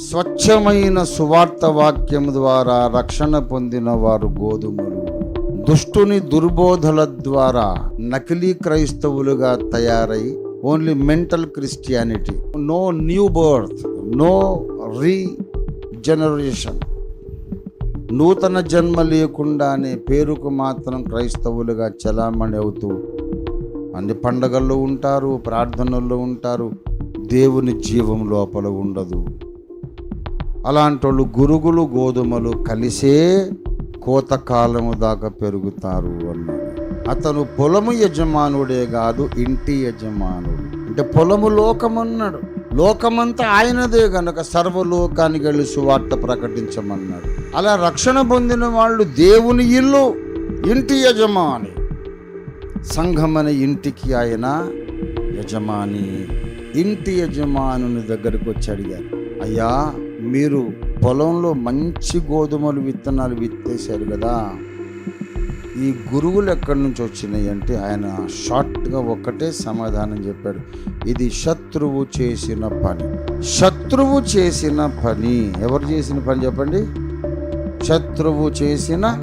స్వచ్ఛమైన సువార్త వాక్యం ద్వారా రక్షణ పొందిన వారు గోధుమలు. దుష్టుని దుర్బోధల ద్వారా నకిలీ క్రైస్తవులుగా తయారై only mental christianity. No new birth no regeneration నూతన జన్మ లేకుండానే పేరుకు మాత్రం క్రైస్తవులుగా చలామణి అవుతూ అన్ని పండగల్లో ఉంటారు ప్రార్థనల్లో ఉంటారు. దేవుని జీవం లోపల ఉండదు. అలాంటి వాళ్ళు గురుగులు గోధుమలు కలిసే కోతకాలము దాకా పెరుగుతారు అన్నాడు. అతను పొలము యజమానుడే కాదు ఇంటి యజమానుడు. అంటే పొలము లోకమన్నాడు. లోకమంతా ఆయనదే గనక సర్వలోకానికి వెళ్ళి సువార్త ప్రకటించమన్నాడు. అలా రక్షణ పొందిన వాళ్ళు దేవుని ఇల్లు ఇంటి యజమాని. సంఘమనే ఇంటికి ఆయన యజమాని. ఇంటి యజమానుని దగ్గరికి వచ్చి అడిగారు అయ్యా మీరు పొలంలో మంచి గోధుమలు విత్తనాలు విత్తేశారు కదా. ఈ గురువులు ఎక్కడి నుంచి వచ్చినాయి అంటే ఆయన షార్ట్గా ఒక్కటే సమాధానం చెప్పాడు. ఇది శత్రువు చేసిన పని. శత్రువు చేసిన పని. ఎవరు చేసిన పని చెప్పండి? శత్రువు చేసిన